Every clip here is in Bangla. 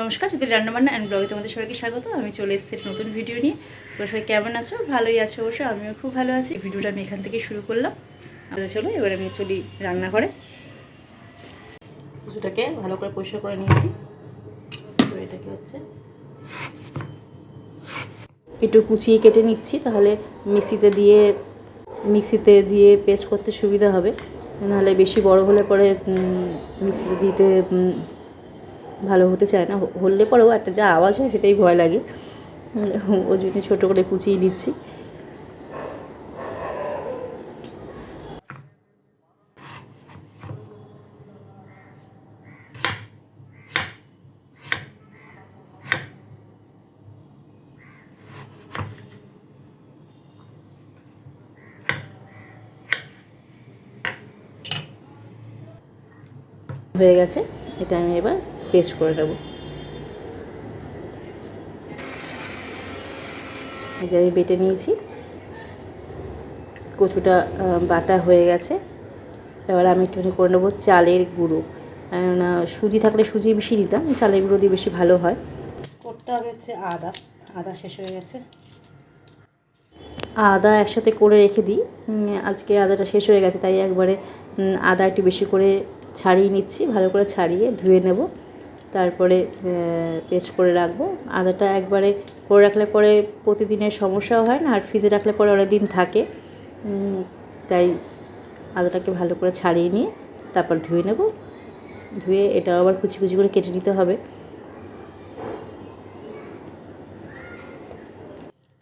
নমস্কার যদি রান্নাবান্না অ্যান্ড ব্লগে তোমাদের সবাইকে স্বাগত। আমি চলে এসেছি নতুন ভিডিও নিয়ে। তোমরা সবাই কেমন আছো? ভালোই আছো অবশ্য, আমিও খুব ভালো আছি। ভিডিওটা আমি এখান থেকে শুরু করলাম। আমাদের চলো, এবার আমি চলি রান্না করে কুচুটাকে ভালো করে পরিষ্কার করে নিয়েছি। তো এটাকে হচ্ছে একটু কুচিয়ে কেটে নিচ্ছি, তাহলে মিক্সিতে দিয়ে মিক্সিতে দিয়ে পেস্ট করতে সুবিধা হবে। নাহলে বেশি বড় হলে পরে মিক্সিতে দিতে ভালো হতে চায় না হ- হলে পরেও একটা যা আওয়াজ হয় সেটাই ভয় লাগে। উম, ওই জন্য ছোটো করে কুচিয়ে দিচ্ছি হয়ে গেছে এটা আমি এবার পেস্ট করে নেব। যে আমি বেটে নিয়েছি। কচুটা বাটা হয়ে গেছে। এবার আমি একটুখানি করে নেব চালের গুঁড়ো। কেননা সুজি থাকলে সুজি মিশিয়ে দিতাম, চালের গুঁড়ো দিয়ে বেশি ভালো হয়। করতে হবে হচ্ছে আদা। আদা শেষ হয়ে গেছে। আদা একসাথে করে রেখে দিই। আজকে আদাটা শেষ হয়ে গেছে, তাই একবারে আদা একটু বেশি করে ছাড়িয়ে নিচ্ছি। ভালো করে ছাড়িয়ে ধুয়ে নেব। তারপরে পেস্ট করে রাখব। আদাটা একবারে করে রাখলে পরে প্রতিদিনের সমস্যাও হয় না, আর ফ্রিজে রাখলে পরে অনেক দিন থাকে। তাই আদাটাকে ভালো করে ছাড়িয়ে নিয়ে তারপর ধুয়ে নেব। ধুয়ে এটা আবার কুচি কুচি করে কেটে নিতে হবে।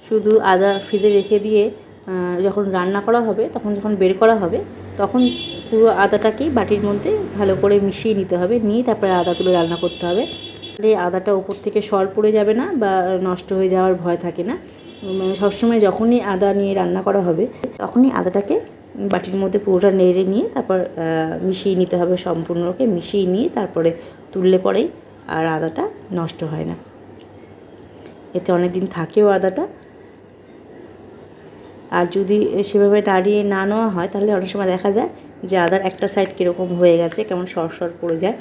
শুধু আদা ফ্রিজে রেখে দিয়ে যখন রান্না করা হবে, তখন যখন বের করা হবে, তখন পুরো আদাটাকেই বাটির মধ্যে ভালো করে মিশিয়ে নিতে হবে। নিয়ে তারপরে আদা তুলে রান্না করতে হবে। তাহলে আদাটা উপর থেকে সর পড়ে যাবে না বা নষ্ট হয়ে যাওয়ার ভয় থাকে না। মানে সবসময় যখনই আদা নিয়ে রান্না করা হবে, তখনই আদাটাকে বাটির মধ্যে পুরোটা নেড়ে নিয়ে তারপর মিশিয়ে নিতে হবে সম্পূর্ণকে মিশিয়ে নিয়ে তারপরে তুললে পরেই আর আদাটা নষ্ট হয় না। এতে অনেক দিন থাকেও আদাটা। আর যদি সেভাবে নাড়িয়ে না নেওয়া হয়, তাহলে অনেক সময় দেখা যায় যে আদার একটা সাইড কীরকম হয়ে গেছে, কেমন সর সর পড়ে যায়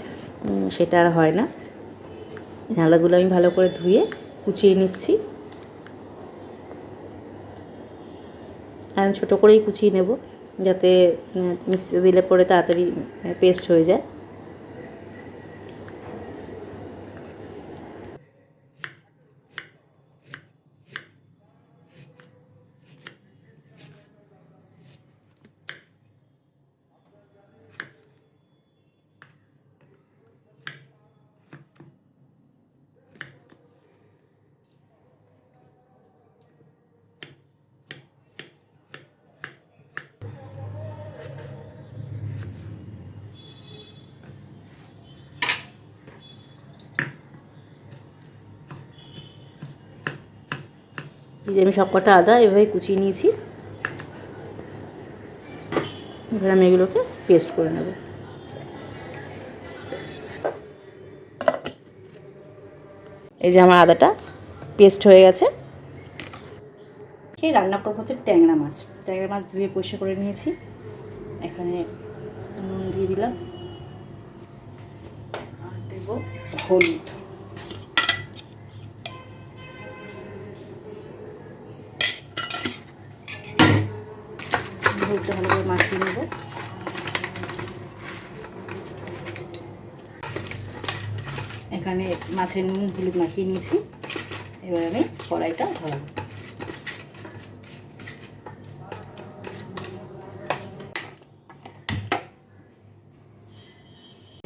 সেটা আর হয় না। আলাগুলো আমি ভালো করে ধুয়ে কুচিয়ে নিচ্ছি। আমি ছোটো করেই কুচিয়ে নেব, যাতে মিক্সিতে দিলে পরে তাড়াতাড়ি পেস্ট হয়ে যায়। এই যে আমি সব কটা আদা এভাবে কুচিয়ে নিয়েছি। এবার আমি এগুলোকে পেস্ট করে নেব। এই যে আমার আদাটা পেস্ট হয়ে গেছে। খেয়ে রান্না করব হচ্ছে ট্যাংরা মাছ। ট্যাংরা মাছ ধুয়ে পরিষ্কার করে নিয়েছি। এখানে নুন দিয়ে দিলাম। আর দেবো হলুদ হলুদটা ভালো করে মাখিয়ে নেব এখানে মাছের নুন, হলুদ মাখিয়ে নিয়েছি। এবার আমি কড়াইটা ধরাবো।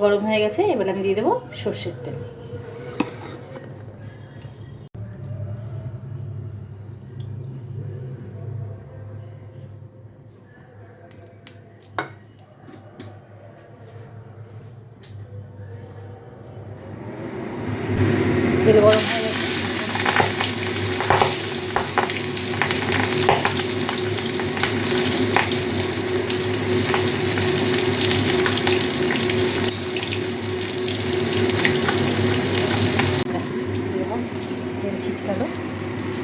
গরম হয়ে গেছে, এবার আমি দিয়ে দেবো সর্ষের তেল। তেল গরম হয়ে গেছে যেমন তেল ঠিকতে হবে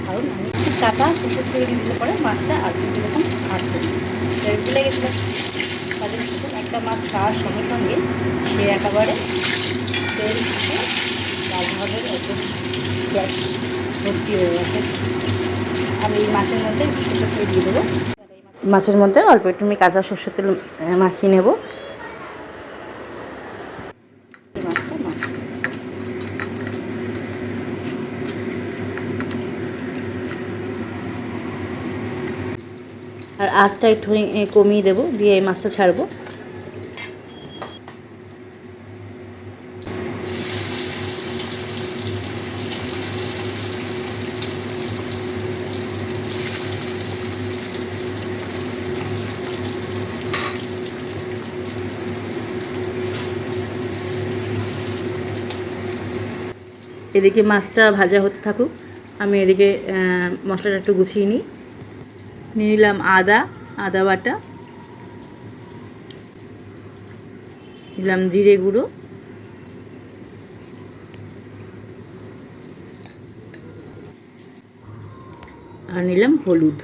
কারণ আমি একটু কাটা শেষে করে দিলে পরে মাছটা আর একটু এরকম আসবে তেল তুলে গেছিল তাদের সাথে একটা মাছ খাওয়ার সঙ্গে সঙ্গে সে একেবারে তেল থেকে মাছ ভাজার একদম গ্যাস ভর্তি হয়ে গেছে এই মাছের মধ্যে দিয়ে দেবো মাছের মধ্যে অল্প একটু আমি কাঁচা সর্ষের তেল মাখিয়ে নেব। আর আঁচটা একটু কমিয়ে দেবো, দিয়ে এই মাছটা ছাড়বো। এদিকে মাছটা ভাজা হতে থাকুক। আমি এদিকে মশলাটা একটু গুছিয়ে নিই। নিয়ে নিলাম আদা আদা বাটা। নিলাম জিরে গুঁড়ো। আর নিলাম হলুদ।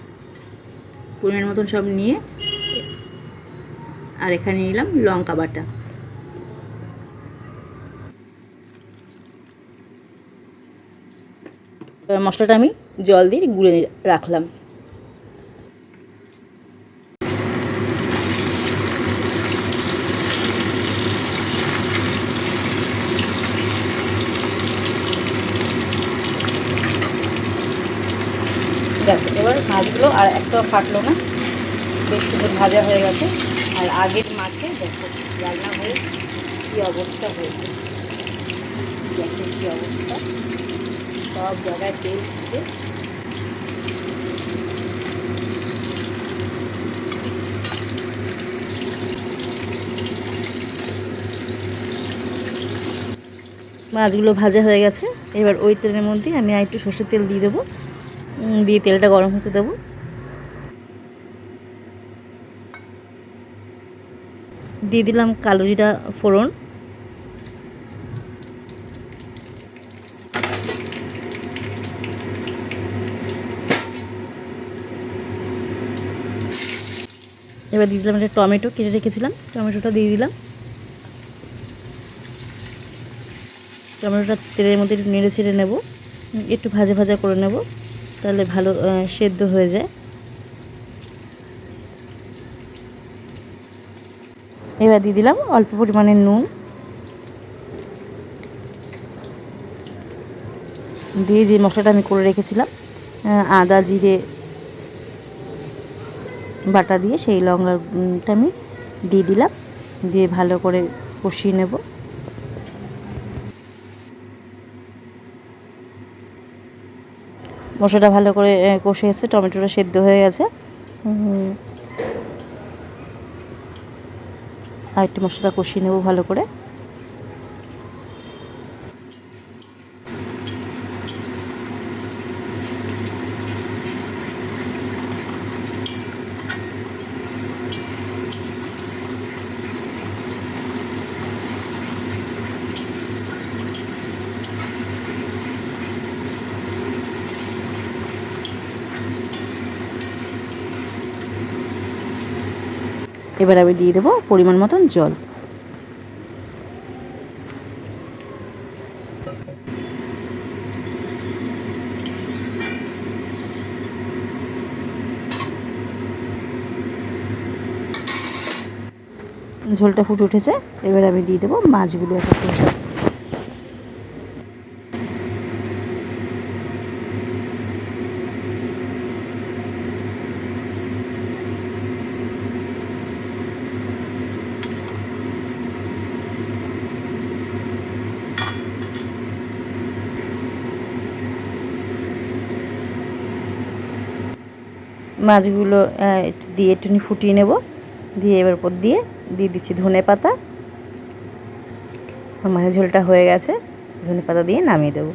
পরিমাণ মতন সব নিয়ে আর এখানে নিলাম লঙ্কা বাটা। মশলাটা আমি জল দিয়ে গুলে রাখলাম। এবার মাছগুলো আর একটাও ফাটলো না। বেশ সুন্দর ভাজা হয়ে গেছে। আর আগের মাছে দেখো, রান্না হয়ে কী অবস্থা হয়েছে। দেখো কী অবস্থা। সব জায়গায় তেল ছিটে। মাছগুলো ভাজা হয়ে গেছে। এবার ওই তেলের মধ্যে আমি একটু সর্ষের তেল দিয়ে দেবো। দিয়ে তেলটা গরম হতে দেবো। দিয়ে দিলাম কালো জিরা ফোড়ন। এবার দিয়ে দিলাম একটা টমেটো, কেটে রেখেছিলাম, টমেটোটা দিয়ে দিলাম। টমেটোটা তেলের মধ্যে একটু নেড়ে ছেড়ে নেব একটু ভাজা ভাজা করে নেব, তাহলে ভালো সেদ্ধ হয়ে যায়। এবার দিয়ে দিলাম অল্প পরিমাণে নুন। দিয়ে যে মশলাটা আমি করে রেখেছিলাম আদা, জিরে বাটা দিয়ে সেই লঙ্কাটা আমি দিয়ে দিলাম। দিয়ে ভালো করে কষিয়ে নেব। মশলাটা ভালো করে কষে এসে টমেটোটা সেদ্ধ হয়ে গেছে। আর একটু মশলাটা কষিয়ে নেব ভালো করে। এবার আমি দিয়ে দেবো পরিমাণ মতন জল। ঝোলটা ফুটে উঠেছে, এবার আমি দিয়ে দেবো মাছগুলো এক সব। মাছগুলো দিয়ে একটু ফুটিয়ে নেব। দিয়ে এবার উপর দিয়ে দিয়ে দিচ্ছি ধনে পাতা। মাছের ঝোলটা হয়ে গেছে। ধনে পাতা দিয়ে নামিয়ে দেবো।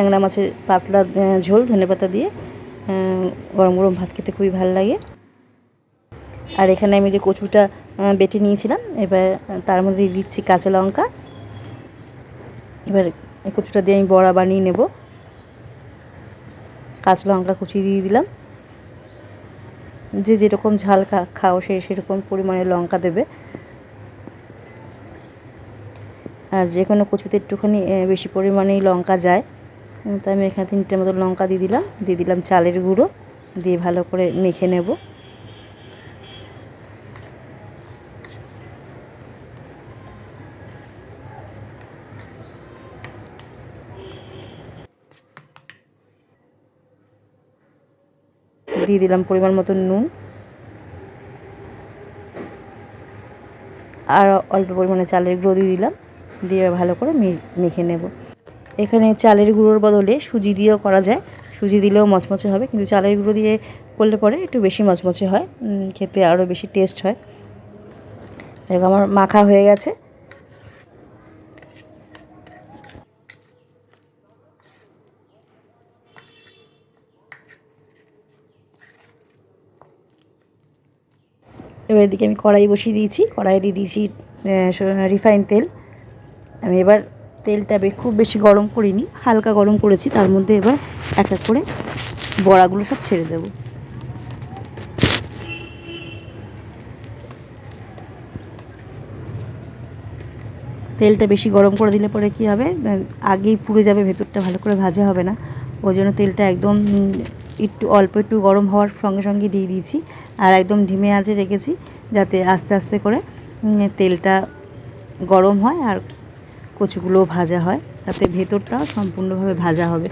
ট্যাংরা মাছের পাতলা ঝোল ধনেপাতা দিয়ে গরম গরম ভাত খেতে খুবই ভালো লাগে। আর এখানে আমি যে কচুটা বেটে নিয়েছিলাম, এবার তার মধ্যে দিচ্ছি কাঁচা লঙ্কা। এবার কচুটা দিয়ে আমি বড়া বানিয়ে নেব। কাঁচা লঙ্কা কুচি দিয়ে দিলাম। যে যেরকম ঝাল খাও সে সেরকম পরিমাণে লঙ্কা দেবে। আর যে কোনো কচুতে একটুখানি বেশি পরিমাণেই লঙ্কা যায়। তাই আমি এখানে তিনটের মতো লঙ্কা দিয়ে দিলাম দিয়ে দিলাম চালের গুঁড়ো, দিয়ে ভালো করে মেখে নেব। দিয়ে দিলাম পরিমাণ মতো নুন। আর অল্প পরিমাণে চালের গুঁড়ো দিয়ে দিলাম, দিয়ে ভালো করে মেখে নেব। এখানে চালের গুঁড়োর বদলে সুজি দিয়েও করা যায়। সুজি দিলেও মচমচে হবে, কিন্তু চালের গুঁড়ো দিয়ে করলে পরে একটু বেশি মচমচে হয় খেতে আরও বেশি টেস্ট হয়। দেখো আমার মাখা হয়ে গেছে। এবার এদিকে আমি কড়াই বসিয়ে দিয়েছি কড়াই দিয়ে দিয়েছি রিফাইন তেল। আমি এবার তেলটা খুব বেশি গরম করিনি, হালকা গরম করেছি, তার মধ্যে এবার এক এক করে বড়াগুলো সব ছেড়ে দেবো। তেলটা বেশি গরম করে দিলে পরে কি হবে? আগেই পুড়ে যাবে, ভেতরটা ভালো করে ভাজা হবে না। ওই জন্য তেলটা একদম একটু অল্প একটু গরম হওয়ার সঙ্গে সঙ্গে দিয়ে দিয়েছি, আর একদম ধিমে আঁচে রেখেছি, যাতে আস্তে আস্তে করে তেলটা গরম হয় আর কচুগুলোও ভাজা হয় তাতে ভেতরটাও সম্পূর্ণভাবে ভাজা হবে।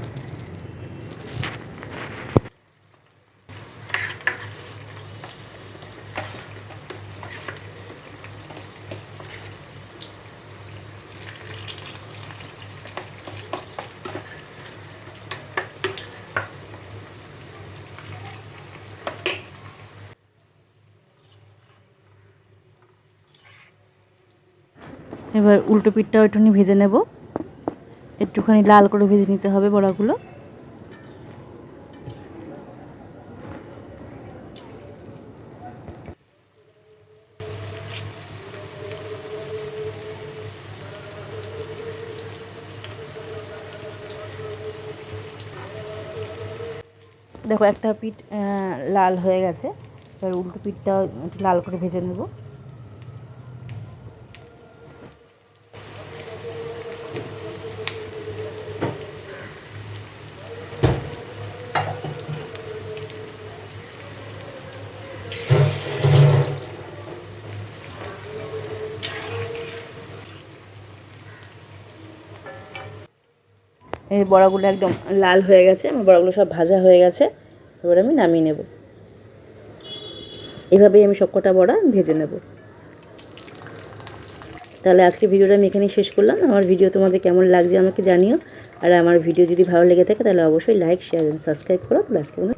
এবার উল্টো পিঠটাও একটুখানি ভেজে নেব। একটুখানি লাল করে ভেজে নিতে হবে বড়াগুলো। দেখো, একটা পিঠ লাল হয়ে গেছে। এবার উল্টো পিঠটাও একটু লাল করে ভেজে নেব। এই বড়াগুলো একদম লাল হয়ে গেছে, আমার বড়াগুলো সব ভাজা হয়ে গেছে। এবার আমি নামিয়ে নেব। এভাবেই আমি সব কটা বড়া ভেজে নেব। তাহলে আজকে ভিডিওটা আমি এখানেই শেষ করলাম। আমার ভিডিও তোমাদের কেমন লাগছে আমাকে জানিও। আর আমার ভিডিও যদি ভালো লেগে থাকে তাহলে অবশ্যই লাইক শেয়ার সাবস্ক্রাইব করো। তাহলে আজকে